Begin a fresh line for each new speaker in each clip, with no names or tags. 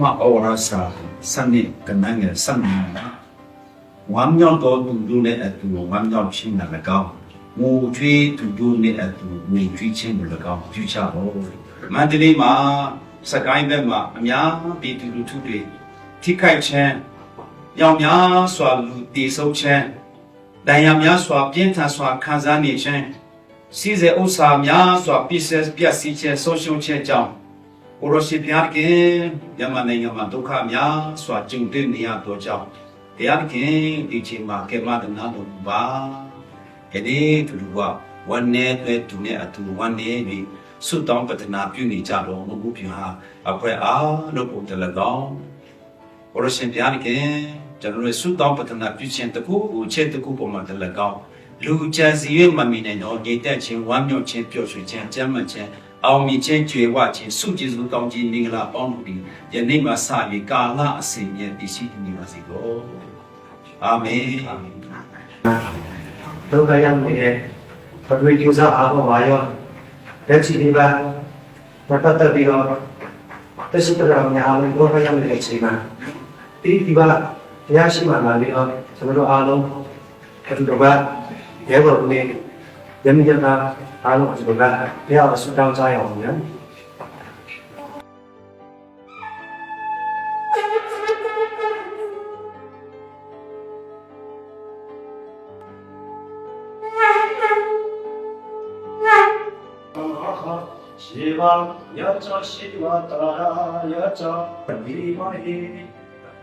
မဩဝါစာစနစ်ကနငယ်စနစ်ဝမ်းမြောက်တော်သူတို့နဲ့အတူဝမ်းမြောက်ခြင်းနဲ့၎င်းငိုကြွေးသူတို့နဲ့အတူငိုကြွေးခြင်းကို၎င်းပြုချတော်မန္တလေးမှာစကိုင်းဘက်မှာအများပြည်သူလူထုတွေထိခိုက်ခြင်းရောင်များစွာလူတည်ဆုံးခြင်းဒဏ်ရာများစွာပြင်းထန်စွာခံစားနေခြင်းစီးစေဥစ္စာများစွာပြည့်စက်ပြည့်စည်ခြင်းဆုံးရှုံးခြင်းကြောင့် ကိုရရှိဘုရားခင်ယမနိုင်ငံမှာဒုက္ခများစွာကြုံတွေ့နေရတော့ကြောင့်ဘုရားခင်ဒီချိန်မှာကေမတနာတော်ပါခဒီသူလူကဝန်နေတဲ့သူနဲ့အတူဝန်နေပြီးဆုတောင်းပတနာပြုနေကြတော့မဟုတ်ဘူးဟာအခွဲအားလို့ပုံတလကောင်းကိုရရှိဘုရားခင်ကျွန်တော်တို့ဆုတောင်းပတနာပြုခြင်းတကူဦးချက်တကူပုံမှာတလကောင်းလူကြံစီ၍မမီနဲ့တော့ဂိတက်ခြင်းဝမ်းမြောက်ခြင်းပျော်ရွှင်ခြင်းကြမ်းမှတ်ခြင်း အောင်မြင်ခြင်းကြွယ်ဝခြင်းစုကျေစုကောင်းခြင်းမင်္ဂလာပေါင်းတို့ဒီယနေ့မှစ၍ကာလအစဉ်မြဲတည်ရှိနေပါစေကုန်အာမင်
ဒုက္ခရောက်နေတဲ့ပထဝီကျူစာအားပေါ်ပါရောလက်ချီလေးပါမပတ်သက်ပြီးတော့တရှိတရာများလို့ဒုက္ခရောက်နေတဲ့အချိန်မှာဒီဒီပါတရားရှိမှလာပြီးတော့ကျွန်တော်တို့အားလုံးအတူတကွရဲဘော်တွေရမီရတာအားလုံးအတူတကွတရား
Then yan na ano kasi na kaya kasi down sa ayaw niya. Shiva, Yacha Shiva, Tara, Yacha, Vimahi,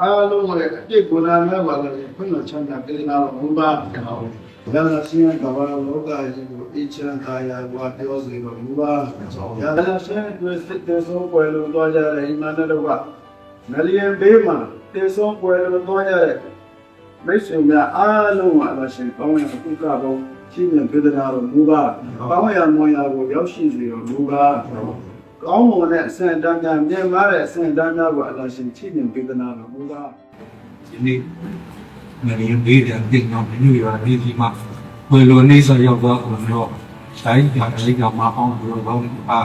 အားလုံးရဲ့အပြစ်ကိုယ်နာမဲ့ပါလည်းခွင့်တော်ချမ်းသာပေးနာတော်ဘုရားရလရှိကဘာလောကကြီးကိုအချမ်းသာရာဝါပြောစေတော်ဘုရားရလရှိတွေ့စစ်တဲ့ဆုံးပွဲလို့တွားကြတဲ့အိမ်မနဲ့တော့ကငလျင်ဘေးမှာတေဆုံးပွဲလို့တွားကြတဲ့မိတ်ဆွေများအားလုံးကအလရှင်ကောင်းရကုကပေါင်းရှိမြင်ပြဒနာတော်မူပါကောင်းရမွန်ရာကိုရောက်ရှိစေတော်မူပါ ကောင်းမွန်တဲ့အစံတန်းများမြင်မာတဲ့အစံတန်းများကိုအလရှင်ရှိမြင်ပြဒနာတော်မူပါ
ဒီနေ့ငရေလေးတဲ့တင်တော့မြူရနေဒီမှာဘယ်လိုနေစရောက်တော့တော့တိုင်းကလေးကမအောင်လို့ကောင်းပါ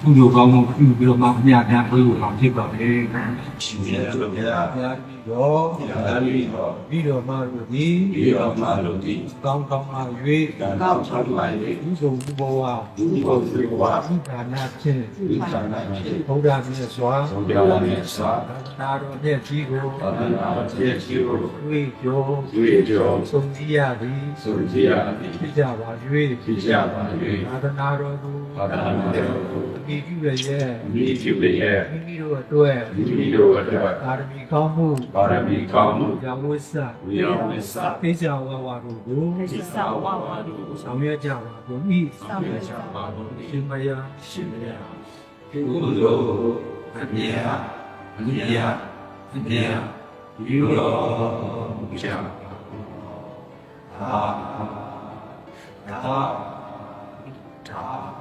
သူတို့ကောင်းမှုပြုပြီးတော့မှအများများပြေလို့အောင်ဖြစ်ပါလေ။
ရှင်ရဲ့တို့ဗျာ
ဘုရားပြီးတော့
ဒါပြီးတော့
ပြီးတော့မှလို့ဒီ
ပြီးတော့မှလို့ဒီ
ကောင်းကောင်းအား၍
ကောင်းချမ်းပါလေ
ဒီဆုံးဘဝ
ဒီဘုရား
ဒီဒါနာဖြင့်
ဒီဌာနဖြင့်
ဘုရားမြတ်စွာ
ဘုရားမြတ်စွာ
သာသနာတော်မြတ်ကြီးကို
သာသနာ့ရဲ့ကြီးကို
တွေ့ကြော
တွေ့ကြော
ဆုံးကြည်ရသည်
ဆိုကြရသည်
ဖြစ်ကြပါ၍
ဖြစ်ကြပါ၍
သာသနာတော်ကို
သာသနာတော်ကို
အမိပြုရရဲ့
မိပြုလျက်
မိမိတို့အတွက်
မိမိတို့အတွက်
အာရမီကောင်းမှု
ပါရမီကောင်းမှု
ရောင်ဝိသ
ဝိယဝိသ
သိကြဝါဝါတို့ကို
ဒီစာဝါဝါတို့
ဆောင်ရွက်ကြပါကုန်၏
ဆောင်ရွက်ကြပါ
ရှင်မယား
ရှင်မြတ်ကုသိုလ်အမြတ်အမြတ်အမြတ်ယူတော်ကြပါသာသာသာ